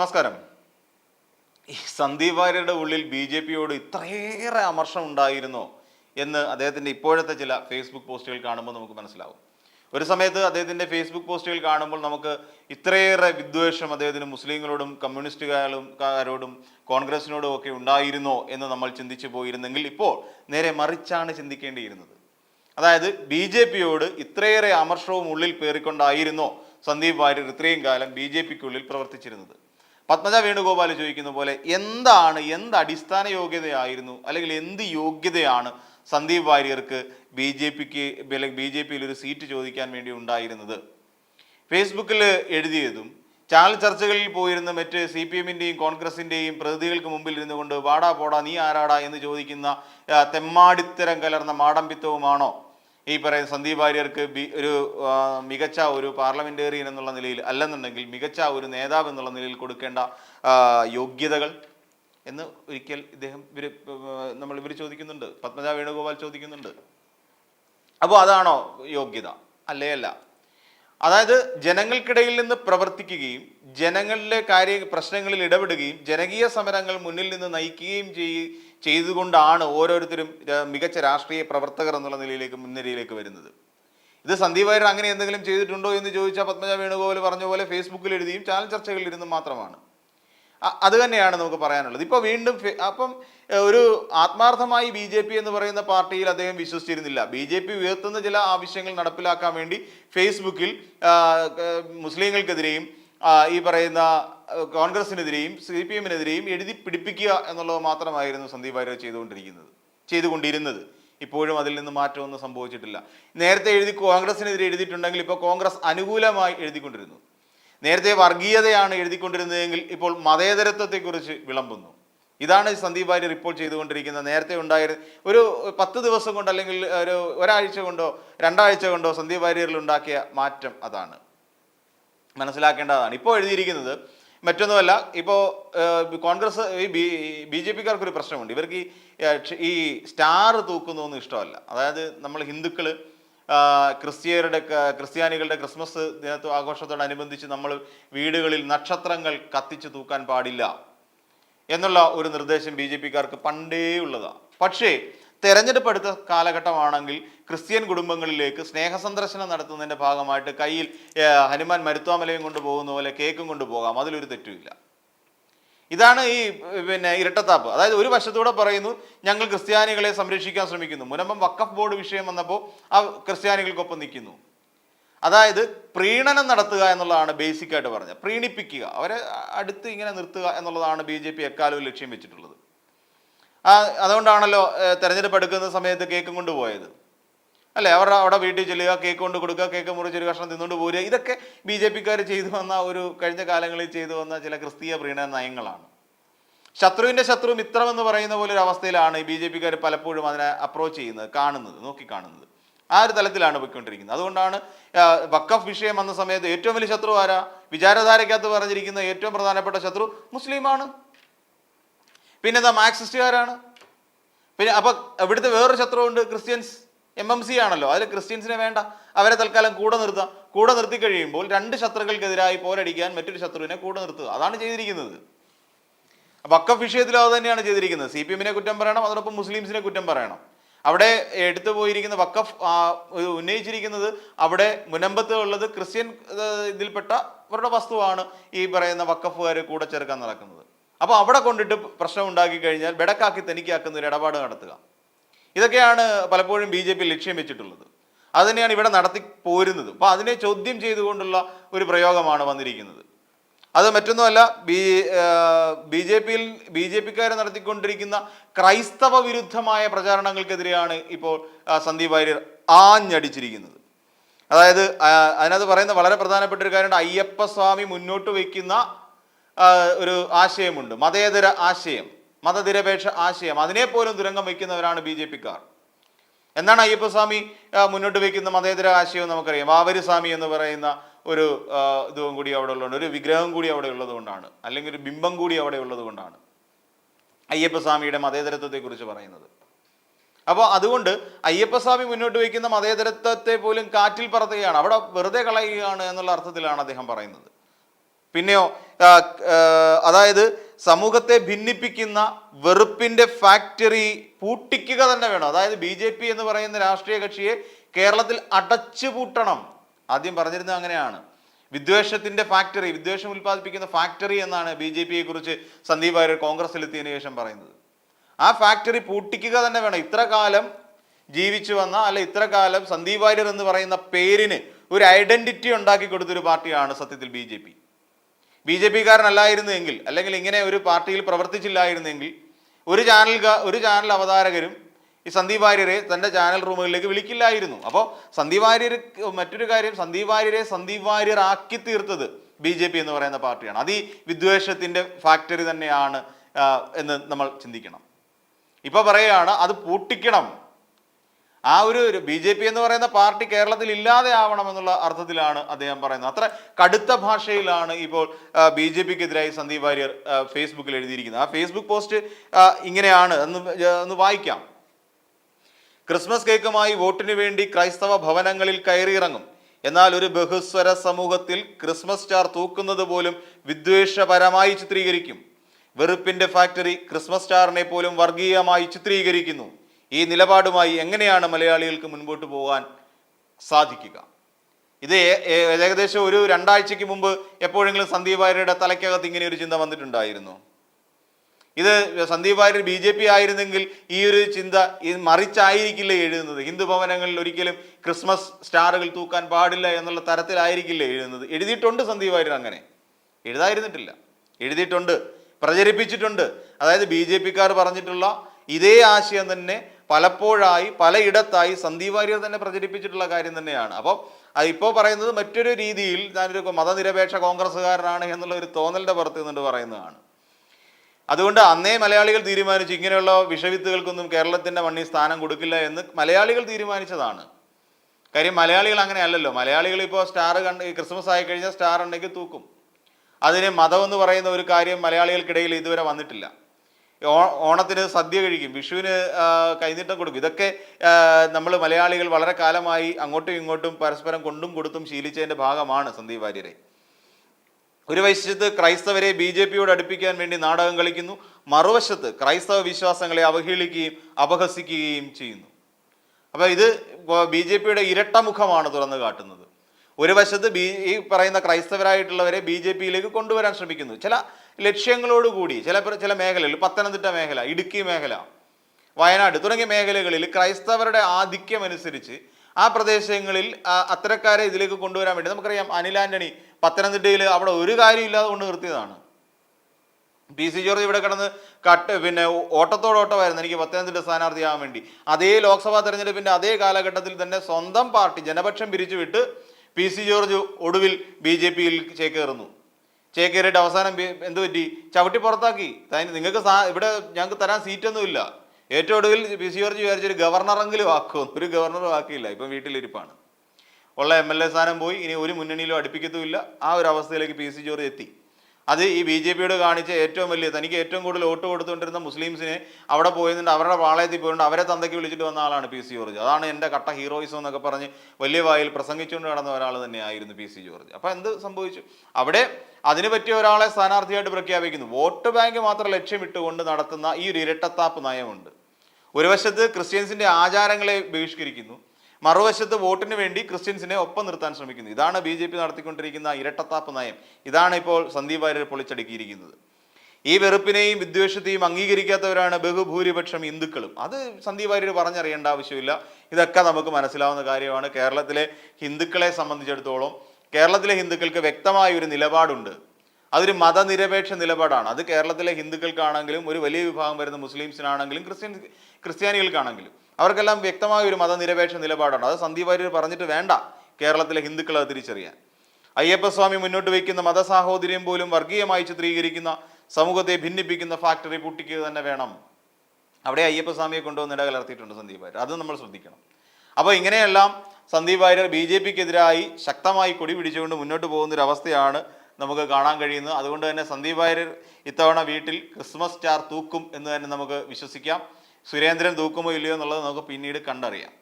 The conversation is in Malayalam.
നമസ്കാരം. ഈ സന്ദീപ് വാര്യരുടെ ഉള്ളിൽ ബി ജെ പിയോട് ഇത്രയേറെ അമർഷം ഉണ്ടായിരുന്നോ എന്ന് അദ്ദേഹത്തിന്റെ ഇപ്പോഴത്തെ ചില ഫേസ്ബുക്ക് പോസ്റ്റുകൾ കാണുമ്പോൾ നമുക്ക് മനസ്സിലാവും. ഒരു സമയത്ത് അദ്ദേഹത്തിന്റെ ഫേസ്ബുക്ക് പോസ്റ്റുകൾ കാണുമ്പോൾ നമുക്ക് ഇത്രയേറെ വിദ്വേഷം അദ്ദേഹത്തിന് മുസ്ലിങ്ങളോടും കമ്മ്യൂണിസ്റ്റുകാരും കാരോടും കോൺഗ്രസിനോടും ഒക്കെ ഉണ്ടായിരുന്നോ എന്ന് നമ്മൾ ചിന്തിച്ചു പോയിരുന്നെങ്കിൽ ഇപ്പോൾ നേരെ മറിച്ചാണ് ചിന്തിക്കേണ്ടിയിരുന്നത്. അതായത് ബി ജെ പിയോട് ഇത്രയേറെ അമർഷവും ഉള്ളിൽ പേറിക്കൊണ്ടായിരുന്നോ സന്ദീപ് വാര്യർ ഇത്രയും കാലം ബി ജെ പിക്കുള്ളിൽ പ്രവർത്തിച്ചിരുന്നത്? പത്മജ വേണുഗോപാൽ ചോദിക്കുന്ന പോലെ എന്താണ് എന്ത് അടിസ്ഥാന യോഗ്യതയായിരുന്നു അല്ലെങ്കിൽ എന്ത് യോഗ്യതയാണ് സന്ദീപ് വാര്യർക്ക് ബി ജെ പിക്ക് ബി ജെ പിയിൽ ഒരു സീറ്റ് ചോദിക്കാൻ വേണ്ടി ഉണ്ടായിരുന്നത്? ഫേസ്ബുക്കിൽ എഴുതിയതും ചാനൽ ചർച്ചകളിൽ പോയിരുന്ന മറ്റ് സി പി എമ്മിന്റെയും കോൺഗ്രസിന്റെയും പ്രതിനിധികൾക്ക് മുമ്പിൽ ഇരുന്നു കൊണ്ട് വാടാ പോടാ നീ ആരാടാ? എന്ന് ചോദിക്കുന്ന തെമ്മാടിത്തരം കലർന്ന മാടമ്പിത്തവുമാണോ? ഈ പറയുന്ന സന്ദീപ് വാര്യർക്ക് ഒരു മികച്ച ഒരു പാർലമെന്റേറിയൻ എന്നുള്ള നിലയിൽ അല്ലെന്നുണ്ടെങ്കിൽ മികച്ച ഒരു നേതാവ് എന്നുള്ള നിലയിൽ കൊടുക്കേണ്ട യോഗ്യതകൾ എന്ന് ഒരിക്കൽ ഇദ്ദേഹം ഇവർ നമ്മൾ ഇവർ ചോദിക്കുന്നുണ്ട്. പത്മജ വേണുഗോപാൽ ചോദിക്കുന്നുണ്ട്. അപ്പോൾ അതാണോ യോഗ്യത? അല്ലേ അല്ല. അതായത് ജനങ്ങൾക്കിടയിൽ നിന്ന് പ്രവർത്തിക്കുകയും ജനങ്ങളിലെ കാര്യ പ്രശ്നങ്ങളിൽ ഇടപെടുകയും ജനകീയ സമരങ്ങൾ മുന്നിൽ നിന്ന് നയിക്കുകയും ചെയ് ചെയ്തുകൊണ്ടാണ് ഓരോരുത്തരും മികച്ച രാഷ്ട്രീയ പ്രവർത്തകർ എന്നുള്ള നിലയിലേക്ക് മുൻനിരയിലേക്ക് വരുന്നത്. ഇത് സന്ദീപ് വാര്യർ അങ്ങനെ എന്തെങ്കിലും ചെയ്തിട്ടുണ്ടോ എന്ന് ചോദിച്ചാൽ പത്മജ വേണുഗോപാൽ പറഞ്ഞ പോലെ ഫേസ്ബുക്കിൽ എഴുതിയും ചാനൽ ചർച്ചകളിൽ ഇരുന്നും മാത്രമാണ്. അത് തന്നെയാണ് നമുക്ക് പറയാനുള്ളത്. ഇപ്പോൾ വീണ്ടും അപ്പം ഒരു ആത്മാർത്ഥമായി ബി ജെ പി എന്ന് പറയുന്ന പാർട്ടിയിൽ അദ്ദേഹം വിശ്വസിച്ചിരുന്നില്ല. ബി ജെ പി ഉയർത്തുന്ന ചില ആവശ്യങ്ങൾ നടപ്പിലാക്കാൻ വേണ്ടി ഫേസ്ബുക്കിൽ മുസ്ലിങ്ങൾക്കെതിരെയും ഈ പറയുന്ന കോൺഗ്രസിനെതിരെയും സി പി എമ്മിനെതിരെയും എഴുതി പിടിപ്പിക്കുക എന്നുള്ളത് മാത്രമായിരുന്നു സന്ദീപ് വാര്യർ ചെയ്തുകൊണ്ടിരിക്കുന്നത് ചെയ്തുകൊണ്ടിരുന്നത്. ഇപ്പോഴും അതിൽ നിന്ന് മാറ്റമൊന്നും സംഭവിച്ചിട്ടില്ല. നേരത്തെ എഴുതി കോൺഗ്രസിനെതിരെ എഴുതിയിട്ടുണ്ടെങ്കിൽ ഇപ്പോൾ കോൺഗ്രസ് അനുകൂലമായി എഴുതിക്കൊണ്ടിരുന്നു. നേരത്തെ വർഗീയതയാണ് എഴുതിക്കൊണ്ടിരുന്നതെങ്കിൽ ഇപ്പോൾ മതേതരത്വത്തെക്കുറിച്ച് വിളമ്പുന്നു. ഇതാണ് സന്ദീപ് വാര്യർ ഇപ്പോൾ ചെയ്തുകൊണ്ടിരിക്കുന്നത് നേരത്തെ ഉണ്ടായിരുന്ന ഒരു പത്ത് ദിവസം കൊണ്ട് അല്ലെങ്കിൽ ഒരു ഒരാഴ്ച കൊണ്ടോ രണ്ടാഴ്ച കൊണ്ടോ സന്ദീപ് വാര്യറിൽ ഉണ്ടാക്കിയ മാറ്റം അതാണ്. മനസ്സിലാക്കേണ്ടതാണ്. ഇപ്പോൾ എഴുതിയിരിക്കുന്നത് മറ്റൊന്നുമല്ല ഇപ്പോൾ കോൺഗ്രസ് ഈ ബി ബി ജെ പിക്കാർക്കൊരു പ്രശ്നമുണ്ട്. ഇവർക്ക് ഈ സ്റ്റാർ തൂക്കുന്നതൊന്നും ഇഷ്ടമല്ല. അതായത് നമ്മൾ ഹിന്ദുക്കൾ ക്രിസ്ത്യരുടെ ക്രിസ്ത്യാനികളുടെ ക്രിസ്മസ് ദിനത്വ ആഘോഷത്തോടനുബന്ധിച്ച് നമ്മൾ വീടുകളിൽ നക്ഷത്രങ്ങൾ കത്തിച്ച് തൂക്കാൻ പാടില്ല എന്നുള്ള ഒരു നിർദ്ദേശം ബി ജെ പിക്കാർക്ക് പണ്ടേ ഉള്ളതാണ് പക്ഷേ തെരഞ്ഞെടുപ്പ് അടുത്ത കാലഘട്ടമാണെങ്കിൽ ക്രിസ്ത്യൻ കുടുംബങ്ങളിലേക്ക് സ്നേഹസന്ദർശനം നടത്തുന്നതിന്റെ ഭാഗമായിട്ട് കയ്യിൽ ഹനുമാൻ മരുത്വാമലയും കൊണ്ട് പോകുന്ന പോലെ കേക്കും കൊണ്ട് പോകാം. അതിലൊരു തെറ്റുമില്ല. ഇതാണ് ഈ പിന്നെ ഇരട്ടത്താപ്പ്. അതായത് ഒരു വശത്തൂടെ പറയുന്നു ഞങ്ങൾ ക്രിസ്ത്യാനികളെ സംരക്ഷിക്കാൻ ശ്രമിക്കുന്നു. മുനമ്പം വക്കഫ് ബോർഡ് വിഷയം വന്നപ്പോൾ ആ ക്രിസ്ത്യാനികൾക്കൊപ്പം നിൽക്കുന്നു. അതായത് പ്രീണനം നടത്തുക എന്നുള്ളതാണ് ബേസിക് ആയിട്ട് പറഞ്ഞത്. പ്രീണിപ്പിക്കുക. അവരെ അടുത്ത് ഇങ്ങനെ നിർത്തുക എന്നുള്ളതാണ് ബി ജെ പി എക്കാലവും ലക്ഷ്യം വെച്ചിട്ടുള്ളത്. ആ അതുകൊണ്ടാണല്ലോ തെരഞ്ഞെടുപ്പ് എടുക്കുന്ന സമയത്ത് കേക്കും കൊണ്ടുപോയത് അല്ലേ? അവരുടെ അവിടെ വീട്ടിൽ ചെല്ലുക കേക്ക് കൊണ്ട് കൊടുക്കുക കേക്ക് മുറിച്ച് ഒരു കഷ്ണം തിന്നുകൊണ്ട് പോരുക. ഇതൊക്കെ ബി ജെ പിക്കാർ ചെയ്തു വന്ന ഒരു കഴിഞ്ഞ കാലങ്ങളിൽ ചെയ്തു വന്ന ചില ക്രിസ്തീയ പ്രീണ നയങ്ങളാണ്. ശത്രുവിന്റെ ശത്രു മിത്രം എന്ന് പറയുന്ന പോലെ ഒരു അവസ്ഥയിലാണ് ബി ജെ പിക്കാർ പലപ്പോഴും അതിനെ അപ്രോച്ച് ചെയ്യുന്നത് കാണുന്നത് നോക്കിക്കാണുന്നത്. ആ ഒരു തലത്തിലാണ് പോയിക്കൊണ്ടിരിക്കുന്നത്. അതുകൊണ്ടാണ് വക്കഫ് വിഷയം വന്ന സമയത്ത് ഏറ്റവും വലിയ ശത്രു ആരാ? വിചാരധാരയ്ക്കകത്ത് പറഞ്ഞിരിക്കുന്ന ഏറ്റവും പ്രധാനപ്പെട്ട ശത്രു മുസ്ലിമാണ് പിന്നെ എന്താ മാർക്സിസ്റ്റുകാരാണ്? പിന്നെ അപ്പൊ ഇവിടുത്തെ വേറൊരു ശത്രുവുണ്ട് ക്രിസ്ത്യൻസ്. എം എം സി ആണല്ലോ. അതിൽ ക്രിസ്ത്യൻസിനെ വേണ്ട. അവരെ തൽക്കാലം കൂടെ നിർത്താം. കൂടെ നിർത്തി കഴിയുമ്പോൾ രണ്ട് ശത്രുക്കൾക്കെതിരായി പോരടിക്കാൻ മറ്റൊരു ശത്രുവിനെ കൂടെ നിർത്തുക. അതാണ് ചെയ്തിരിക്കുന്നത്. വക്കഫ് വിഷയത്തിൽ അത് തന്നെയാണ് ചെയ്തിരിക്കുന്നത്. സി പി എമ്മിനെ കുറ്റം പറയണം അതോടൊപ്പം മുസ്ലിംസിനെ കുറ്റം പറയണം. അവിടെ എടുത്തു പോയിരിക്കുന്ന വക്കഫ് ഉന്നയിച്ചിരിക്കുന്നത് അവിടെ മുനമ്പത്ത് ഉള്ളത് ക്രിസ്ത്യൻ ഇതിൽപ്പെട്ട അവരുടെ വസ്തുവാണ് ഈ പറയുന്ന വക്കഫുകാർ കൂടെ ചേർക്കാൻ നടക്കുന്നത്. അപ്പോൾ അവിടെ കൊണ്ടിട്ട് പ്രശ്നം ഉണ്ടാക്കി കഴിഞ്ഞാൽ ബെടക്കാക്കി തനിക്കാക്കുന്ന ഒരു ഇടപാട് നടത്തുക. ഇതൊക്കെയാണ് പലപ്പോഴും ബി ജെ പി ലക്ഷ്യം വെച്ചിട്ടുള്ളത്. അത് തന്നെയാണ് ഇവിടെ നടത്തി പോരുന്നത്. അപ്പോൾ അതിനെ ചോദ്യം ചെയ്തുകൊണ്ടുള്ള ഒരു പ്രയോഗമാണ് വന്നിരിക്കുന്നത്. അത് മറ്റൊന്നുമല്ല ബി ബി ജെ പിയിൽ ബി ജെ പിക്കാരെ നടത്തിക്കൊണ്ടിരിക്കുന്ന ക്രൈസ്തവ വിരുദ്ധമായ പ്രചാരണങ്ങൾക്കെതിരെയാണ് ഇപ്പോൾ സന്ദീപ് വാര്യർ ആഞ്ഞടിച്ചിരിക്കുന്നത്. അതായത് അതിനകത്ത് പറയുന്ന വളരെ പ്രധാനപ്പെട്ട ഒരു കാര്യമുണ്ട്. അയ്യപ്പസ്വാമി മുന്നോട്ട് വയ്ക്കുന്ന ഒരു ആശയമുണ്ട്. മതേതര ആശയം മതനിരപേക്ഷ ആശയം. അതിനെപ്പോലും തുരങ്കം വയ്ക്കുന്നവരാണ് ബി ജെ പിക്കാർ. എന്നാണ് അയ്യപ്പസ്വാമി മുന്നോട്ട് വയ്ക്കുന്ന മതേതര ആശയം നമുക്കറിയാം. വാവര് സ്വാമി എന്ന് പറയുന്ന ഒരു ഇതും കൂടി അവിടെ ഉള്ളതുകൊണ്ട് ഒരു വിഗ്രഹം കൂടി അവിടെ ഉള്ളതുകൊണ്ടാണ് അല്ലെങ്കിൽ ഒരു ബിംബം കൂടി അവിടെ ഉള്ളതുകൊണ്ടാണ് അയ്യപ്പസ്വാമിയുടെ മതേതരത്വത്തെക്കുറിച്ച് പറയുന്നത്. അപ്പോൾ അതുകൊണ്ട് അയ്യപ്പസ്വാമി മുന്നോട്ട് വയ്ക്കുന്ന മതേതരത്വത്തെ പോലും കാറ്റിൽ പറത്തുകയാണ്. അവിടെ വെറുതെ കളയുകയാണ് എന്നുള്ള അർത്ഥത്തിലാണ് അദ്ദേഹം പറയുന്നത്. പിന്നെയോ അതായത് സമൂഹത്തെ ഭിന്നിപ്പിക്കുന്ന വെറുപ്പിന്റെ ഫാക്ടറി പൂട്ടിക്കുക തന്നെ വേണം. അതായത് ബി ജെ പി എന്ന് പറയുന്ന രാഷ്ട്രീയ കക്ഷിയെ കേരളത്തിൽ അടച്ചു പൂട്ടണം. ആദ്യം പറഞ്ഞിരുന്നത് അങ്ങനെയാണ്. വിദ്വേഷത്തിന്റെ ഫാക്ടറി വിദ്വേഷം ഉൽപ്പാദിപ്പിക്കുന്ന ഫാക്ടറി എന്നാണ് ബി ജെ പിയെ കുറിച്ച് സന്ദീപ് വാര്യർ കോൺഗ്രസിലെത്തിയതിന് ശേഷം പറയുന്നത്. ആ ഫാക്ടറി പൂട്ടിക്കുക തന്നെ വേണം. ഇത്ര കാലം ജീവിച്ചു വന്ന അല്ല ഇത്ര കാലം സന്ദീപ് വാര്യർ എന്ന് പറയുന്ന പേരിന് ഒരു ഐഡന്റിറ്റി ഉണ്ടാക്കി കൊടുത്തൊരു പാർട്ടിയാണ് സത്യത്തിൽ B J P. B J പിക്കാരനല്ലായിരുന്നെങ്കിൽ അല്ലെങ്കിൽ ഇങ്ങനെ ഒരു പാർട്ടിയിൽ പ്രവർത്തിച്ചില്ലായിരുന്നെങ്കിൽ ഒരു ചാനൽ ഒരു ചാനൽ അവതാരകരും ഈ സന്ദീപ് വാര്യരെ തന്റെ ചാനൽ റൂമുകളിലേക്ക് വിളിക്കില്ലായിരുന്നു. അപ്പോൾ സന്ദീപ് വാര്യർ മറ്റൊരു കാര്യം സന്ദീപ് വാര്യരെ സന്ദീപ് വാര്യർ ആക്കി തീർത്തത് ബി ജെ പി എന്ന് പറയുന്ന പാർട്ടിയാണ്. അത് ഈ വിദ്വേഷത്തിന്റെ ഫാക്ടറി തന്നെയാണ് എന്ന് നമ്മൾ ചിന്തിക്കണം. ഇപ്പോൾ പറയുകയാണ് അത് പൂട്ടിക്കണം. ആ ഒരു ബി ജെ പി എന്ന് പറയുന്ന പാർട്ടി കേരളത്തിൽ ഇല്ലാതെ ആവണമെന്നുള്ള അർത്ഥത്തിലാണ് അദ്ദേഹം പറയുന്നത്. അത്ര കടുത്ത ഭാഷയിലാണ് ഇപ്പോൾ ബി ജെ പിക്കെതിരായി സന്ദീപ് വാര്യർ ഫേസ്ബുക്കിൽ എഴുതിയിരിക്കുന്നത്. ആ ഫേസ്ബുക്ക് പോസ്റ്റ് ഇങ്ങനെയാണ് എന്ന് ഒന്ന് വായിക്കാം. ക്രിസ്മസ് കേക്കുമായി വോട്ടിനു വേണ്ടി ക്രൈസ്തവ ഭവനങ്ങളിൽ കയറിയിറങ്ങും. എന്നാൽ ഒരു ബഹുസ്വര സമൂഹത്തിൽ ക്രിസ്മസ് സ്റ്റാർ തൂക്കുന്നത് പോലും വിദ്വേഷപരമായി ചിത്രീകരിക്കും. വെറുപ്പിന്റെ ഫാക്ടറി ക്രിസ്മസ് സ്റ്റാറിനെ പോലും വർഗീയമായി ചിത്രീകരിക്കുന്നു. ഈ നിലപാടുമായി എങ്ങനെയാണ് മലയാളികൾക്ക് മുൻപോട്ട് പോകാൻ സാധിക്കുക? ഇത് ഏകദേശം ഒരു രണ്ടാഴ്ചയ്ക്ക് മുമ്പ് എപ്പോഴെങ്കിലും സന്ദീപ് വാര്യരുടെ തലയ്ക്കകത്ത് ഇങ്ങനെ ഒരു ചിന്ത വന്നിട്ടുണ്ടായിരുന്നു. ഇത് Sandeep Warrier B J P ആയിരുന്നെങ്കിൽ ഈ ഒരു ചിന്ത മറിച്ചായിരിക്കില്ലേ എഴുതുന്നത്? ഹിന്ദു ഭവനങ്ങളിൽ ഒരിക്കലും ക്രിസ്മസ് സ്റ്റാറുകൾ തൂക്കാൻ പാടില്ല എന്നുള്ള തരത്തിലായിരിക്കില്ല എഴുതുന്നത്? എഴുതിയിട്ടുണ്ട് സന്ദീപ് വാര്യർ അങ്ങനെ. എഴുതായിരുന്നിട്ടില്ല. എഴുതിയിട്ടുണ്ട്. പ്രചരിപ്പിച്ചിട്ടുണ്ട്. അതായത് ബി ജെ പിക്കാർ പറഞ്ഞിട്ടുള്ള ഇതേ ആശയം തന്നെ പലപ്പോഴായി പലയിടത്തായി സന്ദീപ് വാര്യർ തന്നെ പ്രചരിപ്പിച്ചിട്ടുള്ള കാര്യം തന്നെയാണ്. അപ്പോൾ ഇപ്പോൾ പറയുന്നത് മറ്റൊരു രീതിയിൽ ഞാനൊരു മതനിരപേക്ഷ കോൺഗ്രസ്സുകാരനാണ് എന്നുള്ള ഒരു തോന്നലിന്റെ പുറത്ത് നിന്നുകൊണ്ട് പറയുന്നതാണ്. അതുകൊണ്ട് അന്നേ മലയാളികൾ തീരുമാനിച്ചു ഇങ്ങനെയുള്ള വിഷവിത്തുകൾക്കൊന്നും കേരളത്തിന്റെ മണ്ണിൽ സ്ഥാനം കൊടുക്കില്ല എന്ന് മലയാളികൾ തീരുമാനിച്ചതാണ്. കാര്യം മലയാളികൾ അങ്ങനെ അല്ലല്ലോ. മലയാളികൾ ഇപ്പോൾ സ്റ്റാർ കണ്ട് ക്രിസ്മസ് ആയി കഴിഞ്ഞാൽ സ്റ്റാർ ഉണ്ടെങ്കിൽ തൂക്കും. അതിന് മതം എന്ന് പറയുന്ന ഒരു കാര്യം മലയാളികൾക്കിടയിൽ ഇതുവരെ വന്നിട്ടില്ല. ഓണത്തിന് സദ്യ കഴിക്കും വിഷുവിന് കൈനീട്ടം കൊടുക്കും. ഇതൊക്കെ നമ്മൾ മലയാളികൾ വളരെ കാലമായി അങ്ങോട്ടും ഇങ്ങോട്ടും പരസ്പരം കൊണ്ടും കൊടുത്തും ശീലിച്ചതിന്റെ ഭാഗമാണ് സന്ദീപ് വാര്യരെ. ഒരു വശത്ത് ക്രൈസ്തവരെ ബി ജെ പിയോട് അടുപ്പിക്കാൻ വേണ്ടി നാടകം കളിക്കുന്നു മറുവശത്ത് ക്രൈസ്തവ വിശ്വാസങ്ങളെ അവഹേളിക്കുകയും അപഹസിക്കുകയും ചെയ്യുന്നു. അപ്പോൾ ഇത് ബി ജെ പിയുടെ ഇരട്ടമുഖമാണ് തുറന്നു കാട്ടുന്നത്. ഒരു വശത്ത് ബി ഈ പറയുന്ന ക്രൈസ്തവരായിട്ടുള്ളവരെ ബി ജെ പിയിലേക്ക് കൊണ്ടുവരാൻ ശ്രമിക്കുന്നു. ചില ലക്ഷ്യങ്ങളോടുകൂടി ചില ചില മേഖലയിൽ പത്തനംതിട്ട മേഖല ഇടുക്കി മേഖല വയനാട് തുടങ്ങിയ മേഖലകളിൽ ക്രൈസ്തവരുടെ ആധിക്യം അനുസരിച്ച് ആ പ്രദേശങ്ങളിൽ അത്തരക്കാരെ ഇതിലേക്ക് കൊണ്ടുവരാൻ വേണ്ടി നമുക്കറിയാം അനിൽ ആന്റണി പത്തനംതിട്ടയിൽ അവിടെ ഒരു കാര്യം ഇല്ലാതെ കൊണ്ട് നിർത്തിയതാണ്. പി സി ജോർജ് ഇവിടെ കിടന്ന് കട്ട് പിന്നെ ഓട്ടത്തോടോട്ടമായിരുന്നു എനിക്ക് പത്തനംതിട്ട സ്ഥാനാർത്ഥിയാകാൻ വേണ്ടി. അതേ ലോക്സഭാ തെരഞ്ഞെടുപ്പിന്റെ അതേ കാലഘട്ടത്തിൽ തന്നെ സ്വന്തം പാർട്ടി ജനപക്ഷം പിരിച്ചുവിട്ട് പി സി ജോർജ് ഒടുവിൽ ബി ജെ പിയിൽ ചേക്കേറുന്നു. ചേക്കേറിയിട്ട് അവസാനം എന്ത് പറ്റി? ചവിട്ടി പുറത്താക്കി. നിങ്ങൾക്ക് ഇവിടെ ഞങ്ങൾക്ക് തരാൻ സീറ്റൊന്നുമില്ല ഏറ്റവും ഒടുവിൽ പി സി ജോർജ് വിചാരിച്ചൊരു ഗവർണറെങ്കിലും ആക്കുമെന്ന് ഒരു ഗവർണറും ആക്കിയില്ല. ഇപ്പം വീട്ടിലിരിപ്പാണ്. ഉള്ള എം എൽ എ സ്ഥാനം പോയി. ഇനി ഒരു മുന്നണിയിലും അടുപ്പിക്കത്തുമില്ല. ആ ഒരു അവസ്ഥയിലേക്ക് പി സി ജോർജ് എത്തി. അത് ഈ ബി ജെ പിയോട് കാണിച്ച ഏറ്റവും വലിയ തനിക്ക് ഏറ്റവും കൂടുതൽ വോട്ട് കൊടുത്തുകൊണ്ടിരുന്ന മുസ്ലിംസിനെ അവിടെ പോയിരുന്നുണ്ട് അവരുടെ പാളയത്തിൽ പോയിട്ടുണ്ട് അവരെ തന്തയ്ക്ക് വിളിച്ചിട്ട് വന്ന ആളാണ് പി സി ജോർജ്. അതാണ് എന്റെ കട്ട ഹീറോയിസം എന്നൊക്കെ പറഞ്ഞ് വലിയ വായിൽ പ്രസംഗിച്ചുകൊണ്ട് നടന്ന ഒരാൾ തന്നെയായിരുന്നു പി സി ജോർജ്. അപ്പോൾ എന്ത് സംഭവിച്ചു? അവിടെ അതിനു പറ്റിയ ഒരാളെ സ്ഥാനാർത്ഥിയായിട്ട് പ്രഖ്യാപിക്കുന്നു. വോട്ട് ബാങ്ക് മാത്രം ലക്ഷ്യമിട്ടുകൊണ്ട് നടത്തുന്ന ഈ ഒരു ഇരട്ടത്താപ്പ് നയമുണ്ട്. ഒരു വശത്ത് ക്രിസ്ത്യൻസിന്റെ ആചാരങ്ങളെ ബഹിഷ്കരിക്കുന്നു. മറുവശത്ത് വോട്ടിന് വേണ്ടി ക്രിസ്ത്യൻസിനെ ഒപ്പം നിർത്താൻ ശ്രമിക്കുന്നു. ഇതാണ് ബി ജെ പി നടത്തിക്കൊണ്ടിരിക്കുന്ന ഇരട്ടത്താപ്പ് നയം. ഇതാണ് ഇപ്പോൾ സന്ദീപ് വാര്യർ പൊളിച്ചടുക്കിയിരിക്കുന്നത്. ഈ വെറുപ്പിനെയും വിദ്വേഷത്തെയും അംഗീകരിക്കാത്തവരാണ് ബഹുഭൂരിപക്ഷം ഹിന്ദുക്കളും. അത് സന്ദീപ് വാര്യർ പറഞ്ഞറിയേണ്ട ആവശ്യമില്ല. ഇതൊക്കെ നമുക്ക് മനസ്സിലാവുന്ന കാര്യമാണ്. കേരളത്തിലെ ഹിന്ദുക്കളെ സംബന്ധിച്ചിടത്തോളം കേരളത്തിലെ ഹിന്ദുക്കൾക്ക് വ്യക്തമായ ഒരു നിലപാടുണ്ട്. അതൊരു മതനിരപേക്ഷ നിലപാടാണ്. അത് കേരളത്തിലെ ഹിന്ദുക്കൾക്കാണെങ്കിലും ഒരു വലിയ വിഭാഗം വരുന്ന മുസ്ലിംസിനാണെങ്കിലും ക്രിസ്ത്യൻ ക്രിസ്ത്യാനികൾക്കാണെങ്കിലും. അവർക്കെല്ലാം വ്യക്തമായ ഒരു മതനിരപേക്ഷ നിലപാടാണ്. അത് സന്ദീപ് വാര്യർ പറഞ്ഞിട്ട് വേണ്ട. കേരളത്തിലെ ഹിന്ദുക്കൾ അത് തിരിച്ചറിയാൻ. അയ്യപ്പസ്വാമി മുന്നോട്ട് വയ്ക്കുന്ന മതസാഹോദര്യം പോലും വർഗീയമായി ചിത്രീകരിക്കുന്ന സമൂഹത്തെ ഭിന്നിപ്പിക്കുന്ന ഫാക്ടറി പൊട്ടിക്കുക തന്നെ വേണം. അവിടെ അയ്യപ്പസ്വാമിയെ കൊണ്ടുവന്ന് ഇടകലർത്തിയിട്ടുണ്ട് സന്ദീപ് വാര്യർ. അത് നമ്മൾ ശ്രദ്ധിക്കണം. അപ്പോൾ ഇങ്ങനെയെല്ലാം സന്ദീപ് വാര്യർ ബി ജെ പിക്കെതിരായി ശക്തമായി കൊടി പിടിച്ചുകൊണ്ട് മുന്നോട്ട് പോകുന്ന ഒരു അവസ്ഥയാണ് നമുക്ക് കാണാൻ കഴിയുന്നത്. അതുകൊണ്ട് തന്നെ സന്ദീപ് വാര്യർ ഇത്തവണ വീട്ടിൽ ക്രിസ്മസ് സ്റ്റാർ തൂക്കും എന്ന് തന്നെ നമുക്ക് വിശ്വസിക്കാം. സുരേന്ദ്രൻ തൂക്കുമോ ഇല്ലയോ എന്നുള്ളത് നമുക്ക് പിന്നീട് കണ്ടറിയാം.